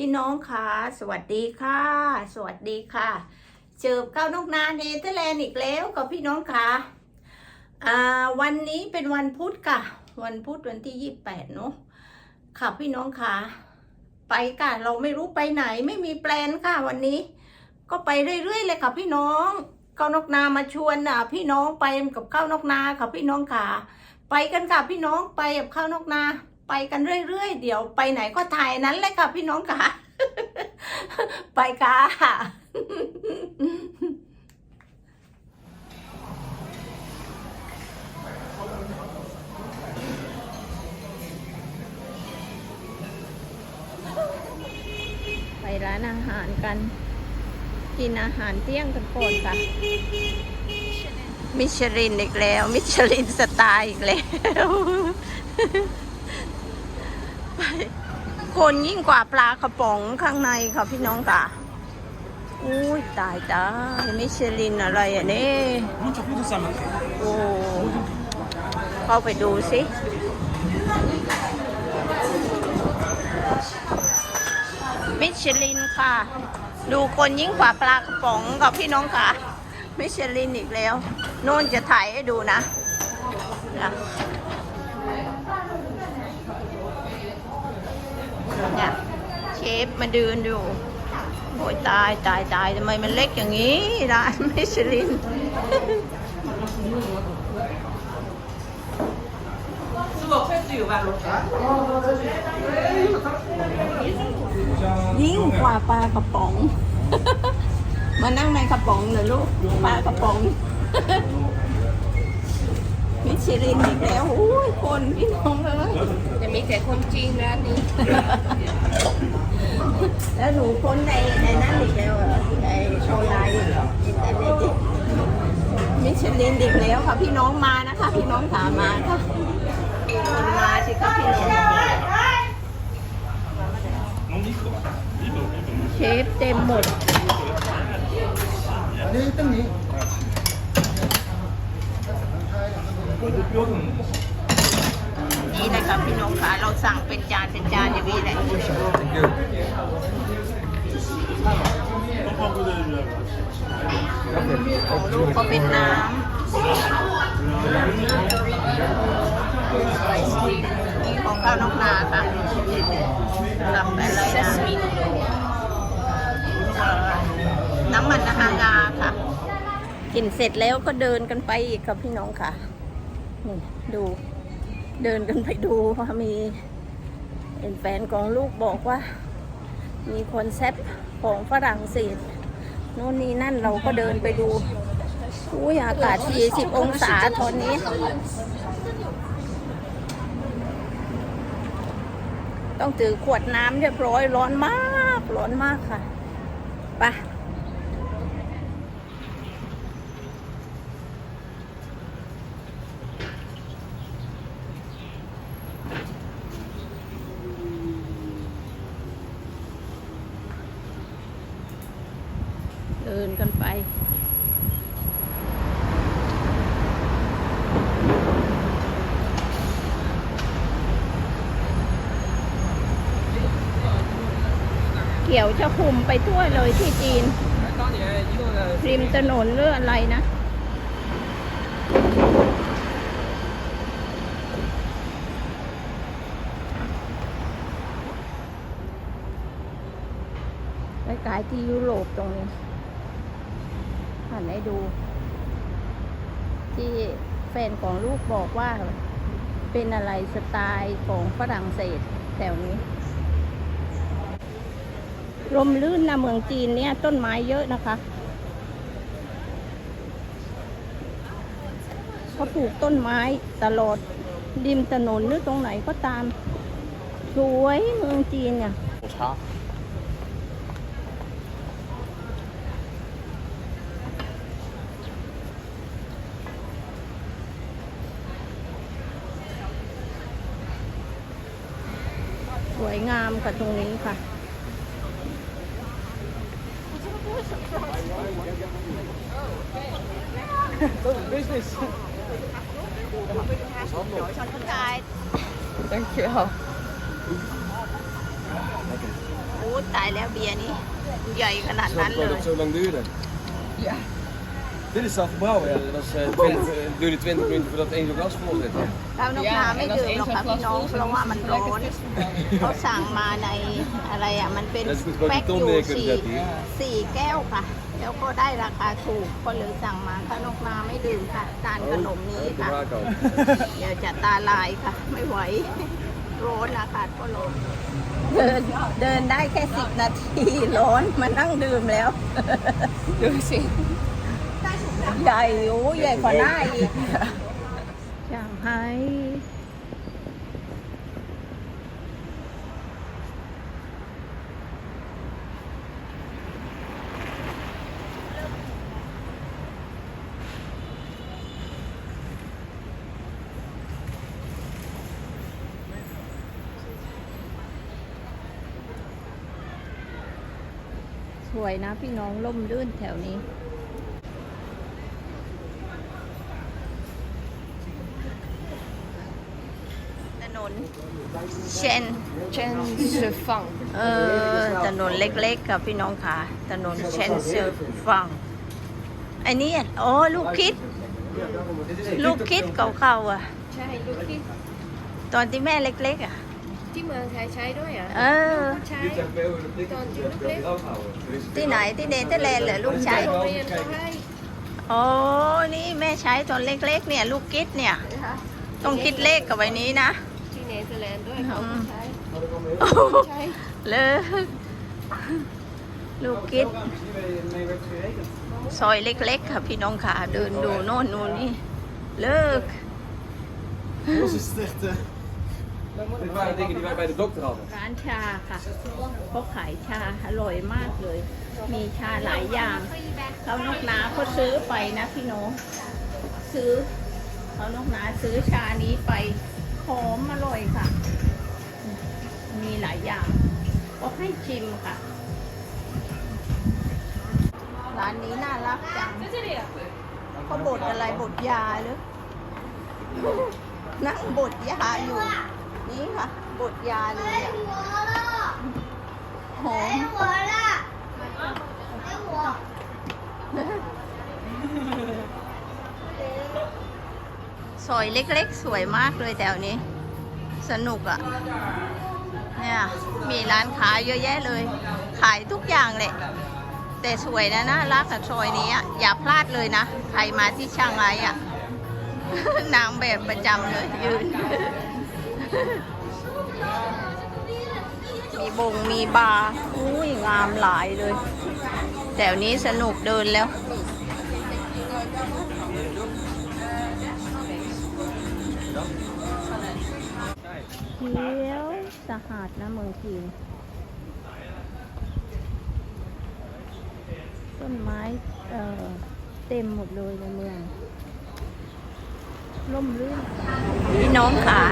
พี่น้องค่ะสวัสดีค่ะ สวัสดีค่ะเจอเก้านกนาเนเธอร์แลนด์อีกแล้วกับพี่น้องค่ะอ่าวันนี้เป็นวันพุธค่ะ วันพุธวันที่ยี่สิบแปดเนาะค่ะพี่น้องค่ะ ไปค่ะเราไม่รู้ไปไหนไม่มีแปลนค่ะวันนี้ ก็ไปเรื่อยๆเลยค่ะพี่น้องเก้านกนามาชวนอะพี่น้องไปกับเก้านกนาค่ะพี่น้องค่ะ ไปกันค่ะพี่น้องไปกับข้าวนกนา ไปกันเรื่อยๆ เดี๋ยวไปไหนก็ถ่ายนั้นเลยค่ะพี่น้องค่ะ ไปค่ะไปร้านอาหารกัน กินอาหารเที่ยงกันก่อนค่ะ มิชลินอีกแล้ว มิชลินสไตล์อีกแล้ว ไป คนยิ่งกว่าปลากระป๋องข้างในค่ะพี่น้องค่ะอุ้ยตายตายมิชลินอะไรอะนี่โอ้เข้าไปดูสิมิชลินค่ะ ดูคนยิ่งกว่าปลากระป๋องกับพี่น้องค่ะ มิชลินอีกแล้วโน่นจะถ่ายให้ดูนะนะเนี่ยเช ฟมาเดินดูโอ้ยตายตายตายทำไมมันเล็กอย่างนี้ร้านมิชลินยิ่งกว่าปลากระป๋อง มานั่งในกระป๋องเลยลูกปลากระป๋องมิชลินอีกแล้วอุ้ยคนพี่น้องเลยจะมีแต่คนจีนร้านนี้ แล้วหนูพ้นในในนั้นอีกแล้วเหรอในออนไลน์อีกเหรออินเทอร์เน็ตมิชลินอีกแล้วค่ะพี่น้องมานะคะ พี่น้องถามมาค่ะคนมาสิคะพี่น้องเชฟเต็มหมด Quello più non นี่ เลยค่ะพี่น้องค่ะเราสั่งเป็นจานเป็นจานอย่างนี้แหละ Non può vedere ของลูกก็เป็นน้ำนี่ของข้าวนอกนาค่ะกับอะไรนะน้ำมันนางาค่ะ กินเสร็จแล้วก็เดินกันไปอีกค่ะพี่น้องค่ะนี่ดู เดินกันไปดูว่ามีเป็นแฟนของลูกบอกว่า มีคนแซปของฝรั่งเศสโน่นนี่นั่นเราก็เดินไปดูอุ้ยอากาศ 40 องศาตอนนี้ ต้องถือขวดน้ำเรียบร้อยร้อนมาก ร้อนมากค่ะไป นกันไป เกี่ยวจะคุมไปทั่วเลยที่จีนริมถนนหรืออะไรนะไปขายที่ยุโรปตรงนี้ หันให้ดู ที่แฟนของลูกบอกว่าเป็นอะไรสไตล์ของฝรั่งเศสแถวนี้ลมลื่นนะเมืองจีนเนี่ยต้นไม้เยอะนะคะเขาปลูกต้นไม้ตลอดริมถนนหรือตรงไหนก็ตาม สวยเมืองจีนเนี่ย วยงามกับตรงนี้ค่ะ Business. Thank Thank you โอ้ตายแล้วเบียร์นี้ ใหญ่ขนาด Snap นั้น je เล wel dat ย het zo lang duurde? Ja. Dit is zelf gebrouwen, ja. Dat is, eh, 20, eh, duurde 20 minuten voordat één zo'n glas vol zit. hè. เรานกนาไม่ดื่มหรอกค่ะพี่น้องเพราะว่ามันร้อนเขาสั่งมาในอะไรอะมันเป็น Dat is goed, gewoon แพ็ค die อ ton ยู่ neer kunnen สี่ zetten hier. สี่แก้วค่ะ แล้วก็ได้ราคาถูกก็เลยสั่งมาค่ะนกนาไม่ดื่มค่ะทานขนมนี้ Oh, de ค่ะ braak al. เดี๋ยวจะตาลายค่ะ ไม่ไหวร้อนอากาศก็ร้อนเดินเดินได้แค่สิบนาทีร้อนมานั่งดื่มแล้ว ดูสิ ใหญ่โอ้ใหญ่กว่าหน้าอีกช่างไฮสวยนะพี่น้องล่มรื่นแถวนี้ ถนน เชนเชนสืฟังเออถนนเล็กๆกับพี่น้องค่ะถนนเชนเซอร์ฟังอันนี้อะอ๋อลูกคิด ลูกคิดเก่าๆอะ ใช่ลูกที่ตอนที่แม่เล็ก ๆ อะ ที่เมืองไทยใช้ด้วยอะเออใช้ Dit zijn veel de blik Dan die doe ik veel het. droog houden. Er is ที่ไหนที่เนเธอร์แลนด์เหรอลูกใช้โรงเรียนก็ให้อ๋อนี่แม่ใช้ตอนเล็กๆเนี่ย ลูกคิดเนี่ย ต้องคิดเลขกับไว้นี้นะที่เนเธอร์แลนด์ด้วยเขาก็ใช้โอ้โหใช้เลิกลูกคิดซอยเล็กๆ ค่ะพี่น้องค่ะ เดินดูโน่นนู่นนี่ เลิก Ons is het echt. eh, Dit waren dingen die wij bij de dokter hadden. ร้านชาค่ะเขาขายชาอร่อยมากเลย มีชาหลายอย่างเขานกนาเขาซื้อไปนะพี่น้องซื้อเขานกนาซื้อชานี้ไป หอมอร่อยค่ะ มีหลายอย่างก็ให้ชิมค่ะ ร้านนี้น่ารักจังเขาบดอะไรบดยาหรือ นั่งบดยาอยู่ นี่ค่ะบดยาเลยอะหอม ซอยเล็กๆ สวยมากเลยแถวนี้ สนุกอะ่ะ เนี่ยมีร้านค้าเยอะแยะเลย ขายทุกอย่างเลยแต่สวยนะน่ารักกับซอยนี้อะอย่าพลาดเลยนะ ใครมาที่ช่างไรอะ่ะนางแบบประจำเลยยืน มีบงมีบาร์อุ้ยงามหลายเลย แถวนี้สนุกเดินแล้ว ขียวสะหัสนะเมืองจีนต้นไม้เอ่อเต็มหมดเลยในเมืองร่มรื่นพี่น้องขา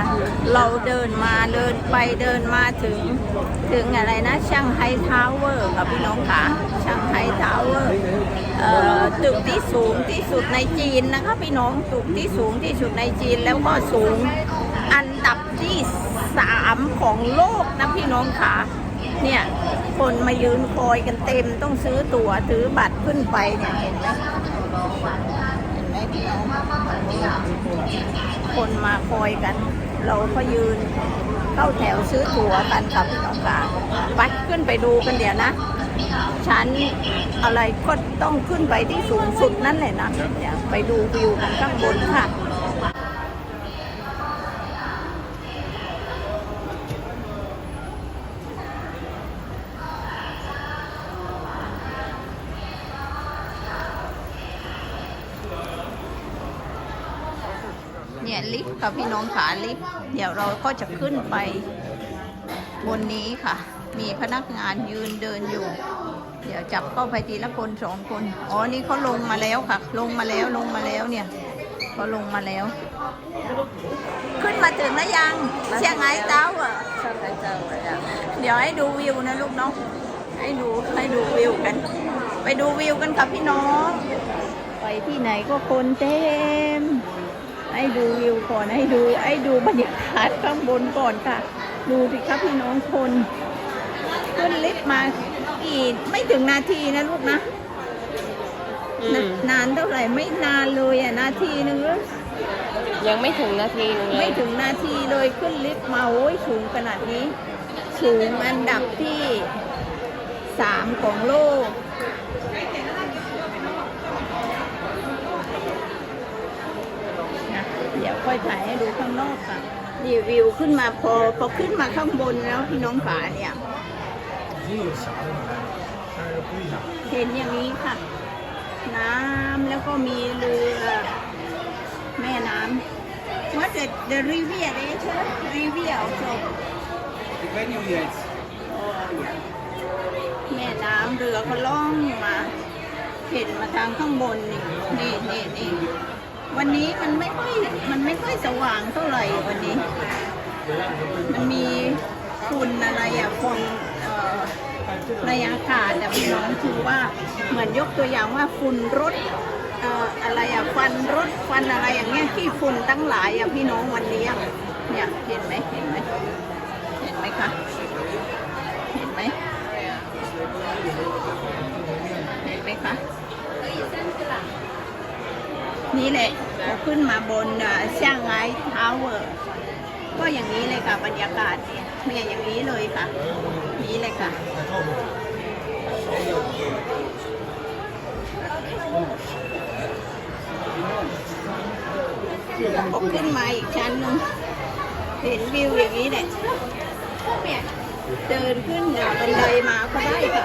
เราเดินมาเดินไปเดินมาถึง ถึงอะไรนะช่างไฮทาวเวอร์ค่ะพี่น้องขาช่างไฮทาวเวอร์เอ่อตึกที่สูงที่สุดในจีนนะคะพี่น้องตึกที่สูงที่สุดในจีนแล้วก็สูงอันดับที่ สามของโลกนะพี่น้องขาเนี่ยคนมายืนคอยกันเต็มต้องซื้อตั๋วซื้อบัตรขึ้นไปเนี่ยเห็นไหมเห็นไหมพี่น้องคนมาคอยกัน เราก็ยืนเข้าแถวซื้อตั๋วกันค่ะพี่น้องขาไปขึ้นไปดูกันเดี๋ยวนะชั้นอะไรก็ต้องขึ้นไปที่สูงสุดนั่นแหละนะเดี๋ยวไปดูวิวกันข้างบนค่ะ เนี่ยลิฟต์ ค่ะพี่น้องขาลิฟต์เดี๋ยวเราก็จะขึ้นไปบนนี้ค่ะ มีพนักงานยืนเดินอยู่ เดี๋ยวจับเข้าไปทีละคนสองคน อ๋อ นี่เขาลงมาแล้วค่ะ ลงมาแล้วลงมาแล้วเนี่ยเขาลงมาแล้ว ขึ้นมาถึงแล้วยังเชียงไฮ้เต้าอะช่างไทยเจ้าอะไรอะเดี๋ยวให้ดูวิวนะลูกเน้อง ให้ดูให้ดูวิวกัน ไปดูวิวกันค่ะพี่น้อง ไปที่ไหนก็คนเต็ม ให้ดูวิวก่อนให้ดูให้ดูบรรยากาศข้างบนก่อนค่ะ ดูสิครับพี่น้องคนคขึ้นลิฟต์มากี่ไม่ถึงนาทีนะลูกนะอืนามนานเท่าไหร่ไม่นานเลยอะนาทีนึงหรือยังไม่ถึงนาทีหนึงเลไม่ยถึงนาทีเลยขึ้นลิฟต์มาโอ้ยสูงขนาดนี้ สูงอันดับที่สามของโลก นะเดี๋ยว ค่อยถ่ายให้ดูข้างนอกค่ะรีวิวขึ้นมาพอพอขึ้นมาข้างบนแล้วพี่น้องฝาเนี่ยเห็นอย่างนี้ค่ะ น้ำแล้วก็มีเรือแม่น้ำ What the the river is river also The venue is แม่น้ำเรือก็ล่องมา เห็นมาทางข้างบนนี่นี่นี่ วันนี้มันไม่ค่อยมันไม่ค่อยสว่างเท่าไหร่วันนี้ มันมีฝุ่นอะไรอะฝุ่นเอ่อในอากาศอะพี่น้องคือว่าเหมือนยกตัวอย่างว่าฝุ่นรถอะไรอะควันรถควันอะไรอย่างเงี้ยที่ฝุ่นตั้งหลายอะพี่น้องวันนี้เนี่ยเห็นไหมเห็นไหมเห็นไหมคะเห็นไหมเห็นไหมคะ นี่แหละเราขึ้นมาบนช่างไงทาวเวอร์ก็อย่างนี้เลยค่ะบรรยากาศเนี่ยเนี่ยอย่างนี้เลยค่ะ นี้เลยค่ะพอขึ้นมาอีกชั้นหนึงเห็นวิวอย่างนี้แหละเดินขึ้นบันไดมาก็ได้ค่ะ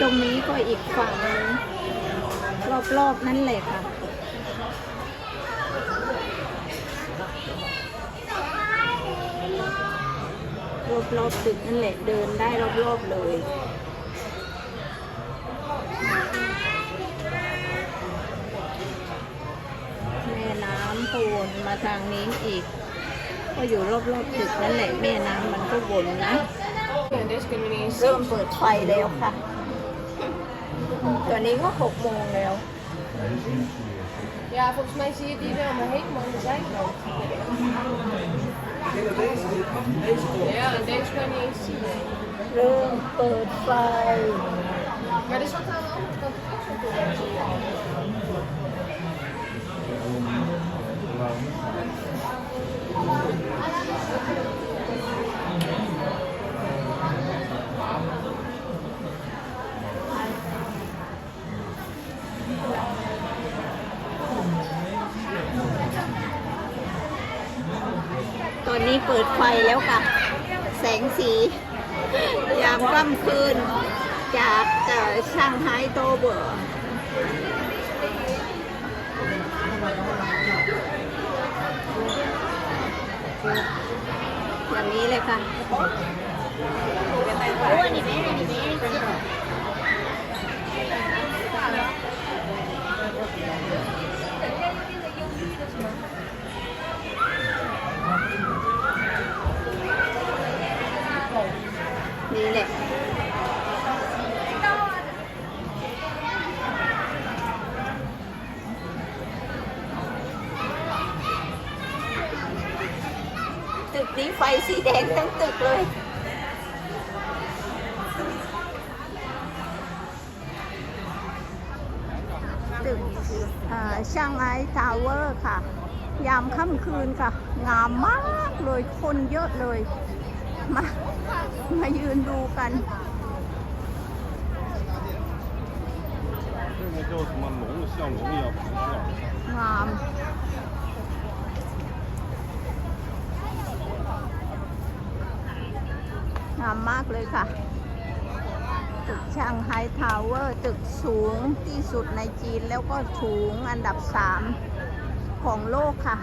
ตรงนี้ก็อีกฝั่งรอบๆนั่นเลยค่ะรอบๆตึกนั่นแหละเดินได้รอบๆเลยแม่น้ำก็วนมาทางนี้อีก ก็อยู่รอบๆตึกนั่นแหละแม่น้ำมันก็วนนะเริ่มเปิดไฟแล้วค่ะ ตอนนี้ก็หกโมงแล้ว Ja, volgens mij zie je die wel, maar helemaal aan de zijkant. Ja, en deze kan je niet eens zien. เริ่มเปิดไฟ Maar er zat aan de andere kant ook zo'n deur. นี้เปิดไฟแล้วค่ะ แสงสี ยามค่ำคืน จากเอ่อช่างไฮโตเบอร์อย่างนี้เลยค่ะ ดงทั้งตึกเลย ตึกช่างไอทาวเวอร์ค่ะ ยามค่ำคืนค่ะ งามมากเลยคนเยอะเลย มามายืนดูกันงาม งามมากเลยค่ะ ตึกช่างไฮทาวเวอร์ตึกสูงที่สุดในจีนแล้วก็สูงอันดับสามของโลกค่ะ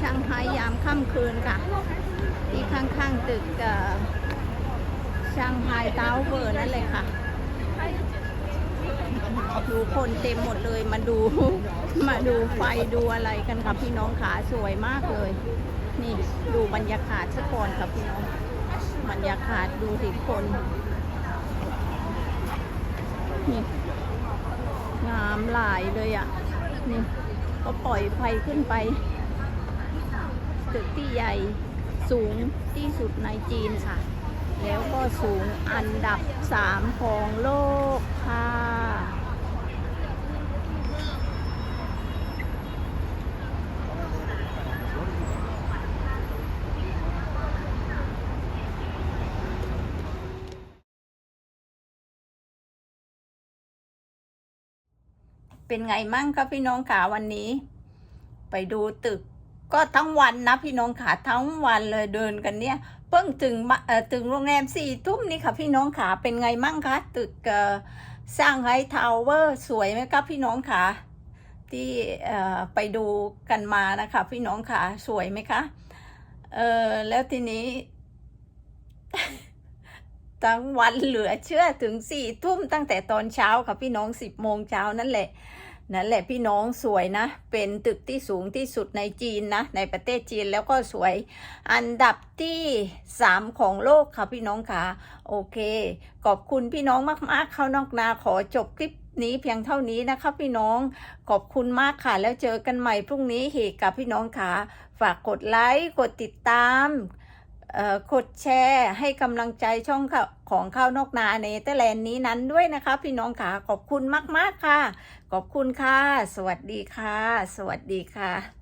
ช่างไฮยามค่ำคืนค่ะ ที่ข้างๆตึกช่างไฮเต้าเวอร์นั่นเลยค่ะดูคนเต็มหมดเลยมาดู มาดูไฟดูอะไรกันค่ะพี่น้องขาสวยมากเลย นี่ดูบรรยากาศซะก่อนค่ะพี่น้องบรรยากาศดูสิคนนี่งามหลายเลยอะนี่ก็ปล่อยไฟขึ้นไปตึกที่ใหญ่สูงที่สุดในจีนค่ะ แล้วก็สูงอันดับสามของโลกค่ะ เป็นไงมั่งคะพี่น้องขาวันนี้ ไปดูตึก ก็ทั้งวันนะพี่น้องขาทั้งวันเลยเดินกันเนี่ย เพิ่งถึงถึงโรงแรมสี่ทุ่มนี่ค่ะ พี่น้องขาเป็นไงมั่งคะตึกสร้างไฮทาวเวอร์สวยไหมครับพี่น้องขาที่ไปดูกันมานะคะ พี่น้องขาสวยไหมคะเออแล้วทีนี้ทั้งวันเหลือเชื่อถึงสี่ทุ่มตั้งแต่ตอนเช้าค่ะพี่น้องสิบโมงเช้านั่นแหละ นั่นแหละพี่น้องสวยนะ เป็นตึกที่สูงที่สุดในจีนนะ ในประเทศจีนแล้วก็สวยอันดับที่สามของโลกค่ะพี่น้องค่ะ โอเค ขอบคุณพี่น้องมากๆเข้านอกนาขอจบคลิปนี้เพียงเท่านี้นะคะพี่น้องขอบคุณมากค่ะ แล้วเจอกันใหม่พรุ่งนี้เหกกับพี่น้องค่ะ ฝากกดไลค์กดติดตาม กดแชร์ให้กำลังใจช่องข่าวของข้าวนอกนาในเตอร์แลนด์นี้นั้นด้วยนะคะ พี่น้องค่ะขอบคุณมาก ๆ ค่ะ ขอบคุณค่ะ สวัสดีค่ะ สวัสดีค่ะ